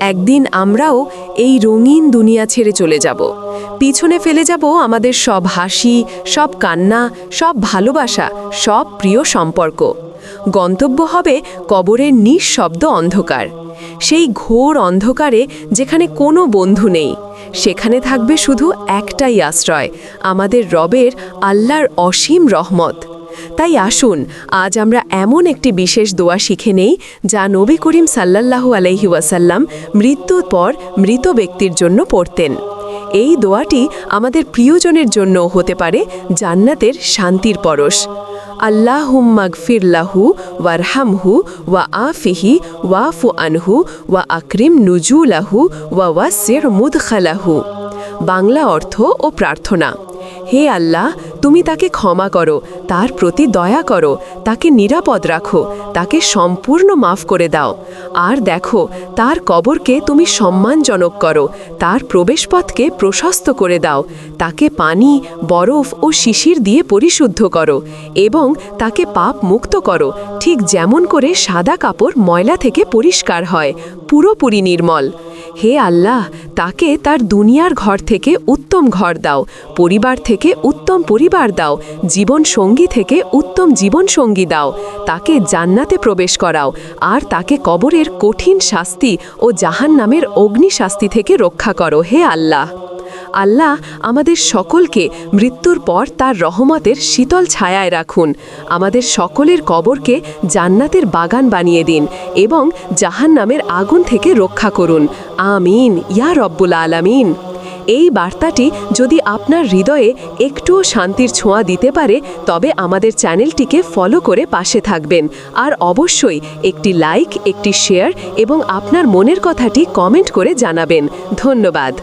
একদিন আমরাও এই রঙিন দুনিয়া ছেড়ে চলে যাব। পিছনে ফেলে যাব আমাদের সব হাসি, সব কান্না, সব ভালোবাসা, সব প্রিয় সম্পর্ক। গন্তব্য হবে কবরের নিঃশব্দ অন্ধকার। সেই ঘোর অন্ধকারে যেখানে কোনো বন্ধু নেই, সেখানে থাকবে শুধু একটাই আশ্রয়, আমাদের রবের আল্লাহর অসীম রহমত। তাই আসুন, আজ আমরা এমন একটি বিশেষ দোয়া শিখে নেই, যা নবী করিম সাল্লাল্লাহু আলাইহি ওয়াসাল্লাম মৃত্যুর পর মৃত ব্যক্তির জন্য পড়তেন। এই দোয়াটি আমাদের প্রিয়জনের জন্য হতে পারে জান্নাতের শান্তির পরশ। আল্লাহুম্মাগফিরলাহু ওয়ারহামহু ওয়া আফিহি ওয়াফু আনহু ওয়া আকরিম নুজুলাহু ওয়া ওয়াসির মুদখালাহু। বাংলা অর্থ ও প্রার্থনা। হে আল্লাহ, তুমি তাকে ক্ষমা করো, তার প্রতি দয়া করো, তাকে নিরাপদ রাখো, তাকে সম্পূর্ণ মাফ করে দাও। আর দেখো, তার কবরকে তুমি সম্মানজনক করো, তার প্রবেশপথকে প্রশস্ত করে দাও, তাকে পানি, বরফ ও শিশির দিয়ে পরিশুদ্ধ করো এবং তাকে পাপ মুক্ত করো, ঠিক যেমন করে সাদা কাপড় ময়লা থেকে পরিষ্কার হয়, পুরোপুরি নির্মল। হে আল্লাহ তাকে তার দুনিয়ার ঘর থেকে উত্তম ঘর দাও, পরিবার থেকে উত্তম পরিবার দাও, জীবন সঙ্গী থেকে উত্তম জীবন সঙ্গী দাও, তাকে জান্নাতে প্রবেশ করাও, আর তাকে কবরের কঠিন শাস্তি ও জাহান নামের অগ্নি শাস্তি থেকে রক্ষা করো, হে আল্লাহ। আল্লাহ আমাদের সকলকে মৃত্যুর পর তার রহমতের শীতল ছায়ায় রাখুন। আমাদের সকলের কবরকে জান্নাতের বাগান বানিয়ে দিন এবং জাহান নামের আগুন থেকে রক্ষা করুন। আমিন, ইয়া রব্বুল আলামিন। এই বার্তাটি যদি আপনার হৃদয়ে একটুও শান্তির ছোঁয়া দিতে পারে, তবে আমাদের চ্যানেলটিকে ফলো করে পাশে থাকবেন। আর অবশ্যই একটি লাইক, একটি শেয়ার এবং আপনার মনের কথাটি কমেন্ট করে জানাবেন। ধন্যবাদ।